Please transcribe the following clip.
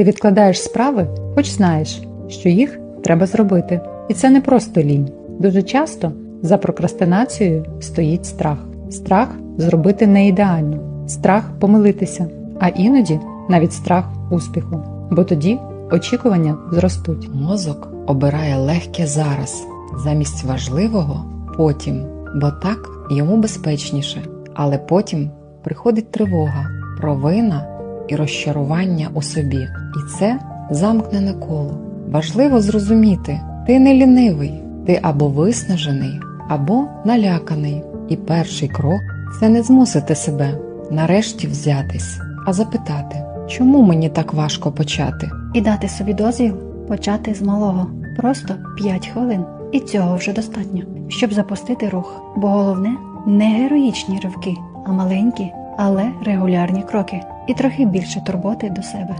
Ти відкладаєш справи, хоч знаєш, що їх треба зробити. І це не просто лінь. Дуже часто за прокрастинацією стоїть страх. Страх зробити не ідеально, страх помилитися, а іноді навіть страх успіху. Бо тоді очікування зростуть. Мозок обирає легке зараз, замість важливого потім, бо так йому безпечніше. Але потім приходить тривога, провина і розчарування у собі. І це замкнене коло. Важливо зрозуміти, ти не лінивий, ти або виснажений, або наляканий. І перший крок це не змусити себе нарешті взятись, а запитати, чому мені так важко почати? І дати собі дозвіл почати з малого. Просто 5 хвилин. І цього вже достатньо, щоб запустити рух. Бо головне не героїчні ривки, а маленькі, але регулярні кроки. І трохи більше турботи до себе.